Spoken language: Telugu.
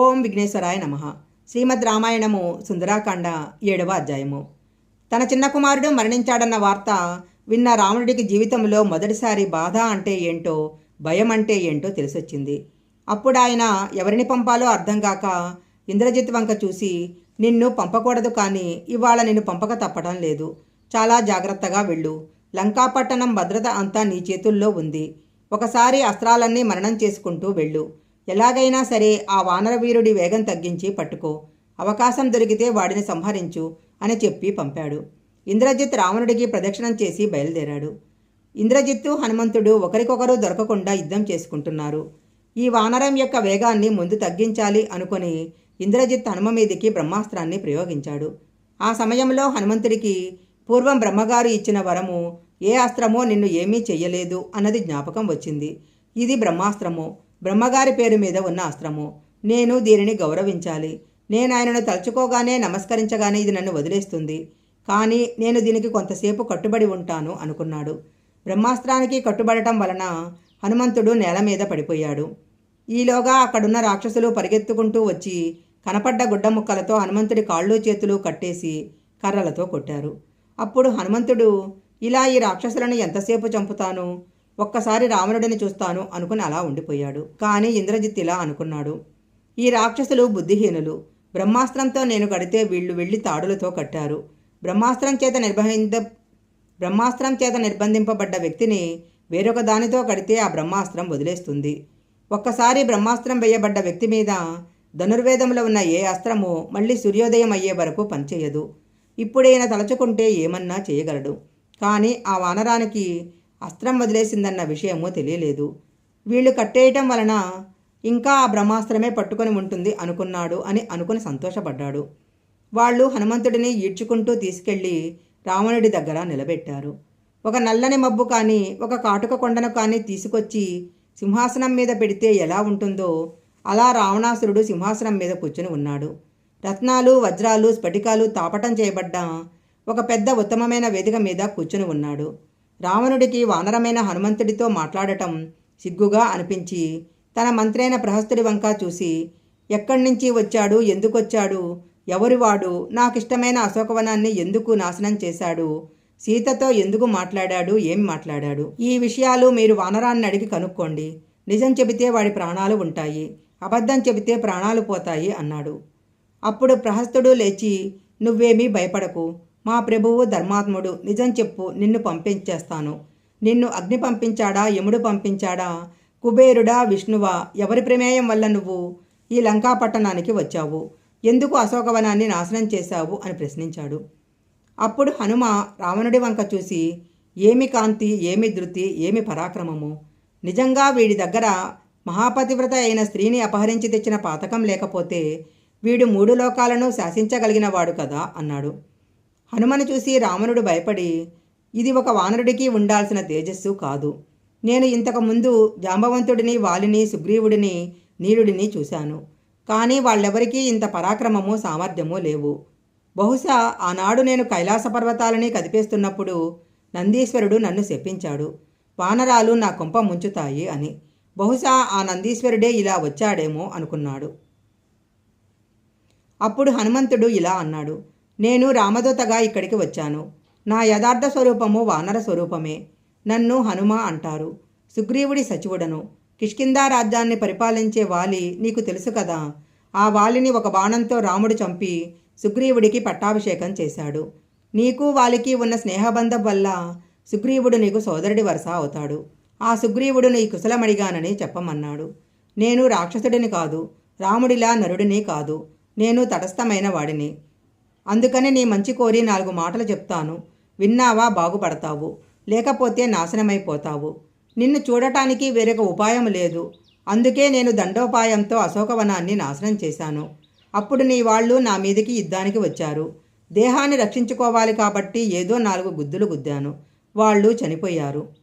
ఓం విఘ్నేశ్వరాయ నమ. శ్రీమద్ రామాయణము సుందరాకాండ ఏడవ అధ్యాయము. తన చిన్న కుమారుడు మరణించాడన్న వార్త విన్న రావణుడికి జీవితంలో మొదటిసారి బాధ అంటే ఏంటో భయం అంటే ఏంటో తెలిసొచ్చింది. అప్పుడు ఆయన ఎవరిని పంపాలో అర్థం కాక ఇంద్రజిత్ వంక చూసి నిన్ను పంపకూడదు కానీ ఇవాళ నిన్ను పంపక తప్పడం లేదు. చాలా జాగ్రత్తగా వెళ్ళు. లంకాపట్టణం భద్రత అంతా నీ చేతుల్లో ఉంది. ఒకసారి అస్త్రాలన్నీ మరణం చేసుకుంటూ వెళ్ళు. ఎలాగైనా సరే ఆ వానరవీరుడి వేగం తగ్గించి పట్టుకో. అవకాశం దొరికితే వాడిని సంహరించు అని చెప్పి పంపాడు. ఇంద్రజిత్ రావణుడికి ప్రదక్షిణం చేసి బయలుదేరాడు. ఇంద్రజిత్తు హనుమంతుడు ఒకరికొకరు దొరకకుండా యుద్ధం చేసుకుంటున్నారు. ఈ వానరం యొక్క వేగాన్ని ముందు తగ్గించాలి అనుకొని ఇంద్రజిత్ హనుమ మీదికి బ్రహ్మాస్త్రాన్ని ప్రయోగించాడు. ఆ సమయంలో హనుమంతుడికి పూర్వం బ్రహ్మగారు ఇచ్చిన వరము ఏ అస్త్రమో నిన్ను ఏమీ చెయ్యలేదు అన్నది జ్ఞాపకం వచ్చింది. ఇది బ్రహ్మాస్త్రము. బ్రహ్మగారి పేరు మీద ఉన్న అస్త్రము. నేను దీనిని గౌరవించాలి. నేను ఆయనను తలుచుకోగానే నమస్కరించగానే ఇది నన్ను వదిలేస్తుంది. కానీ నేను దీనికి కొంతసేపు కట్టుబడి ఉంటాను అనుకున్నాడు. బ్రహ్మాస్త్రానికి కట్టుబడటం వలన హనుమంతుడు నేల మీద పడిపోయాడు. ఈలోగా అక్కడున్న రాక్షసులు పరిగెత్తుకుంటూ వచ్చి కనపడ్డ గుడ్డ ముక్కలతో హనుమంతుడి కాళ్ళు చేతులు కట్టేసి కర్రలతో కొట్టారు. అప్పుడు హనుమంతుడు ఇలా ఈ రాక్షసులను ఎంతసేపు చంపుతాను? ఒక్కసారి రావణుడిని చూస్తాను అనుకుని అలా ఉండిపోయాడు. కానీ ఇంద్రజిత్ ఇలా అనుకున్నాడు. ఈ రాక్షసులు బుద్ధిహీనులు. బ్రహ్మాస్త్రంతో నేను కడితే వీళ్ళు వెళ్ళి తాడులతో కట్టారు. బ్రహ్మాస్త్రం చేత నిర్బంధ బ్రహ్మాస్త్రం చేత నిర్బంధింపబడ్డ వ్యక్తిని వేరొక దానితో కడితే ఆ బ్రహ్మాస్త్రం వదిలేస్తుంది. ఒక్కసారి బ్రహ్మాస్త్రం వేయబడ్డ వ్యక్తి మీద ధనుర్వేదంలో ఉన్న ఏ అస్త్రము మళ్ళీ సూర్యోదయం అయ్యే వరకు పనిచేయదు. ఇప్పుడైనా తలచుకుంటే ఏమన్నా చేయగలడు. కానీ ఆ వానరానికి అస్త్రం వదిలేసిందన్న విషయము తెలియలేదు. వీళ్ళు కట్టేయటం వలన ఇంకా ఆ బ్రహ్మాస్త్రమే పట్టుకొని ఉంటుంది అనుకున్నాడు అని అనుకుని సంతోషపడ్డాడు. వాళ్ళు హనుమంతుడిని ఈడ్చుకుంటూ తీసుకెళ్ళి రావణుడి దగ్గర నిలబెట్టారు. ఒక నల్లని మబ్బు కానీ ఒక కాటుక కొండను కానీ తీసుకొచ్చి సింహాసనం మీద పెడితే ఎలా ఉంటుందో అలా రావణాసురుడు సింహాసనం మీద కూర్చుని ఉన్నాడు. రత్నాలు వజ్రాలు స్ఫటికాలు తాపటం చేయబడ్డ ఒక పెద్ద ఉత్తమమైన వేదిక మీద కూర్చుని ఉన్నాడు. రావణుడికి వానరమైన హనుమంతుడితో మాట్లాడటం సిగ్గుగా అనిపించి తన మంత్రైన ప్రహస్తుడి వంక చూసి ఎక్కడి నుంచి వచ్చాడు? ఎందుకొచ్చాడు? ఎవరివాడు? నాకిష్టమైన అశోకవనాన్ని ఎందుకు నాశనం చేశాడు? సీతతో ఎందుకు మాట్లాడాడు? ఏం మాట్లాడాడు? ఈ విషయాలు మీరు వానరాన్ని అడిగి కనుక్కోండి. నిజం చెబితే వాడి ప్రాణాలు ఉంటాయి. అబద్ధం చెబితే ప్రాణాలు పోతాయి అన్నాడు. అప్పుడు ప్రహస్తుడు లేచి నువ్వేమీ భయపడకు. మా ప్రభువు ధర్మాత్ముడు నిజం చెప్పు నిన్ను పంపించేస్తాను. నిన్ను అగ్ని పంపించాడా యముడు పంపించాడా? కుబేరుడా విష్ణువా? ఎవరి ప్రమేయం వల్ల నువ్వు ఈ లంకా పట్టణానికి వచ్చావు? ఎందుకు అశోకవనాన్ని నాశనం చేశావు? అని ప్రశ్నించాడు. అప్పుడు హనుమ రావణుడి వంక చూసి ఏమి కాంతి ఏమి ధృతి ఏమి పరాక్రమము? నిజంగా వీడి దగ్గర మహాపతివ్రత అయిన స్త్రీని అపహరించి తెచ్చిన పాతకం లేకపోతే వీడు మూడు లోకాలను శాసించగలిగిన వాడు కదా అన్నాడు. హనుమను చూసి రావణుడు భయపడి ఇది ఒక వానరుడికి ఉండాల్సిన తేజస్సు కాదు. నేను ఇంతకుముందు జాంబవంతుడిని వాలిని సుగ్రీవుడిని నీలుడిని చూశాను. కానీ వాళ్ళెవరికీ ఇంత పరాక్రమము సామర్థ్యము లేవు. బహుశా ఆనాడు నేను కైలాస పర్వతాలని కదిపేస్తున్నప్పుడు నందీశ్వరుడు నన్ను శప్పించాడు వానరాలు నా కొంప ముంచుతాయి అని. బహుశా ఆ నందీశ్వరుడే ఇలా వచ్చాడేమో అనుకున్నాడు. అప్పుడు హనుమంతుడు ఇలా అన్నాడు నేను రామదూతగా ఇక్కడికి వచ్చాను. నా యథార్థ స్వరూపము వానర స్వరూపమే. నన్ను హనుమ అంటారు. సుగ్రీవుడి సచివుడను. కిష్కిందా రాజ్యాన్ని పరిపాలించే వాలి నీకు తెలుసు కదా. ఆ వాలిని ఒక బాణంతో రాముడు చంపి సుగ్రీవుడికి పట్టాభిషేకం చేశాడు. నీకు వాలికి ఉన్న స్నేహబంధం వల్ల సుగ్రీవుడు నీకు సోదరుడి వరుస అవుతాడు. ఆ సుగ్రీవుడు నీ కుశలమడిగానని చెప్పమన్నాడు. నేను రాక్షసుడిని కాదు రాముడిలా నరుడిని కాదు. నేను తటస్థమైన వాడిని. అందుకని నీ మంచి కోరి నాలుగు మాటలు చెప్తాను. విన్నావా? బాగుపడతావు. లేకపోతే నాశనమైపోతావు. నిన్ను చూడటానికి వేరొక ఉపాయం లేదు. అందుకే నేను దండోపాయంతో అశోకవనాన్ని నాశనం చేశాను. అప్పుడు నీ వాళ్ళు నా మీదకి యుద్ధానికి వచ్చారు. దేహాన్ని రక్షించుకోవాలి కాబట్టి ఏదో నాలుగు గుద్దులు గుద్దాను. వాళ్ళు చనిపోయారు.